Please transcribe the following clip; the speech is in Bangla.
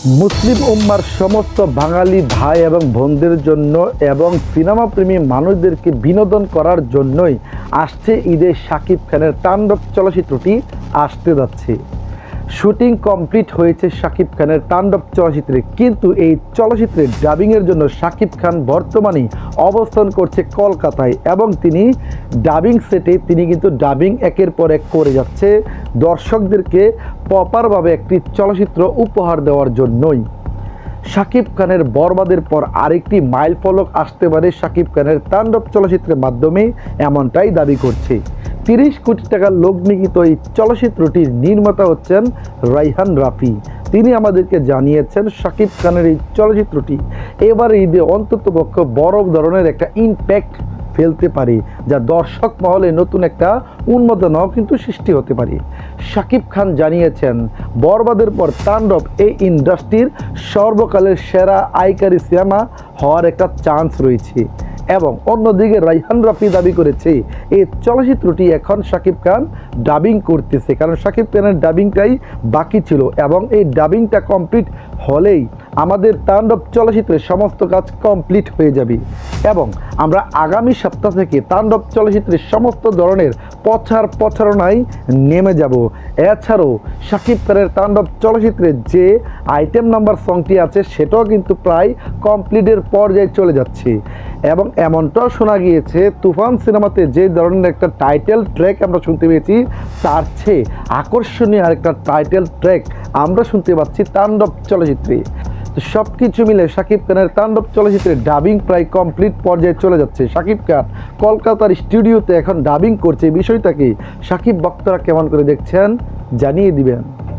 মুসলিম উম্মার সমস্ত বাঙালি ভাই এবং বোনদের জন্য এবং সিনেমা প্রেমী মানুষদেরকে বিনোদন করার জন্যই আসছে ঈদে শাকিব খানের তাণ্ডব চলচ্চিত্রটি আসতে যাচ্ছে। শুটিং কমপ্লিট হয়েছে শাকিব খানের তাণ্ডব চলচ্চিত্রে, কিন্তু এই চলচ্চিত্রে ডাবিংয়ের জন্য শাকিব খান বর্তমানে অবস্থান করছে কলকাতায় এবং তিনি ডাবিং সেটে, তিনি কিন্তু ডাবিং একের পর এক করে যাচ্ছে। দর্শকদেরকে প্রপারভাবে একটি চলচ্চিত্র উপহার দেওয়ার জন্যই। শাকিব খানের বরবাদের পর আরেকটি মাইল ফলক আসতে পারে শাকিব খানের তাণ্ডব চলচ্চিত্রের মাধ্যমে এমনটাই দাবি করছে। তিরিশ কোটি টাকার লগ্নিকিত এই চলচ্চিত্রটির নির্মাতা হচ্ছেন রাইহান রাফি। তিনি আমাদেরকে জানিয়েছেন, শাকিব খানের এই চলচ্চিত্রটি এবার ঈদে অন্ততপক্ষ বড় ধরনের একটা ইম্প্যাক্ট ফেলতে পারি, যা দর্শক মহলে নতুন একটা উন্মাদনাও কিন্তু সৃষ্টি হতে পারে। শাকিব খান জানিয়েছেন, বরবাদের পর তাণ্ডব এই ইন্ডাস্ট্রির সর্বকালের সেরা আইকারি সিনেমা হওয়ার একটা চান্স রয়েছে। এবং অন্যদিকে রাইহান রাফি দাবি করেছে, এই চলচ্চিত্রটি এখন শাকিব খান ডাবিং করতেছে। কারণ শাকিব খানের ডাবিংটাই বাকি ছিল এবং এই ডাবিংটা কমপ্লিট হলেই আমাদের তাণ্ডব চলচ্চিত্রের সমস্ত কাজ কমপ্লিট হয়ে যাবে। এবং আমরা আগামী সপ্তাহ থেকে তাণ্ডব চলচ্চিত্রের সমস্ত ধরনের পছার প্রচারণায় নেমে যাব। এছাড়াও শাকিব খানের তাণ্ডব চলচ্চিত্রের যে আইটেম নাম্বার সংটি আছে, সেটাও কিন্তু প্রায় কমপ্লিটের পর্যায়ে চলে যাচ্ছে। এবং এমনটাও শোনা গিয়েছে, তুফান সিনেমাতে যে ধরনের একটা টাইটেল ট্র্যাক আমরা শুনতে পেয়েছি, তার চেয়ে আকর্ষণীয় আরেকটা টাইটেল ট্র্যাক আমরা শুনতে পাচ্ছি তাণ্ডব চলচ্চিত্রে। তো সব কিছু মিলে শাকিব খানের তাণ্ডব চলচ্চিত্রের ডাবিং প্রায় কমপ্লিট পর্যায়ে চলে যাচ্ছে। শাকিব খান কলকাতার স্টুডিওতে এখন ডাবিং করছে। বিষয়টাকে শাকিব ভক্তরা কেমন করে দেখছেন জানিয়ে দিবেন।